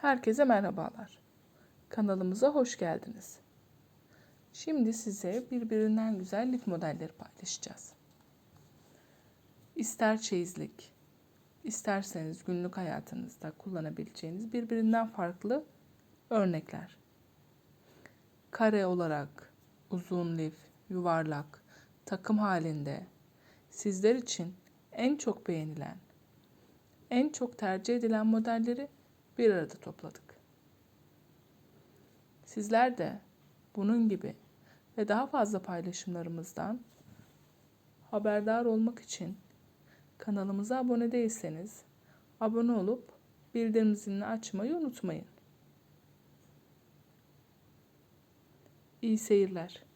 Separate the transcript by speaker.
Speaker 1: Herkese merhabalar. Kanalımıza hoş geldiniz. Şimdi size birbirinden güzel lif modelleri paylaşacağız. İster çeyizlik, isterseniz günlük hayatınızda kullanabileceğiniz birbirinden farklı örnekler. Kare olarak, uzun lif, yuvarlak, takım halinde sizler için en çok beğenilen, en çok tercih edilen modelleri bir arada topladık. Sizler de bunun gibi ve daha fazla paylaşımlarımızdan haberdar olmak için kanalımıza abone değilseniz abone olup bildirim zilini açmayı unutmayın. İyi seyirler.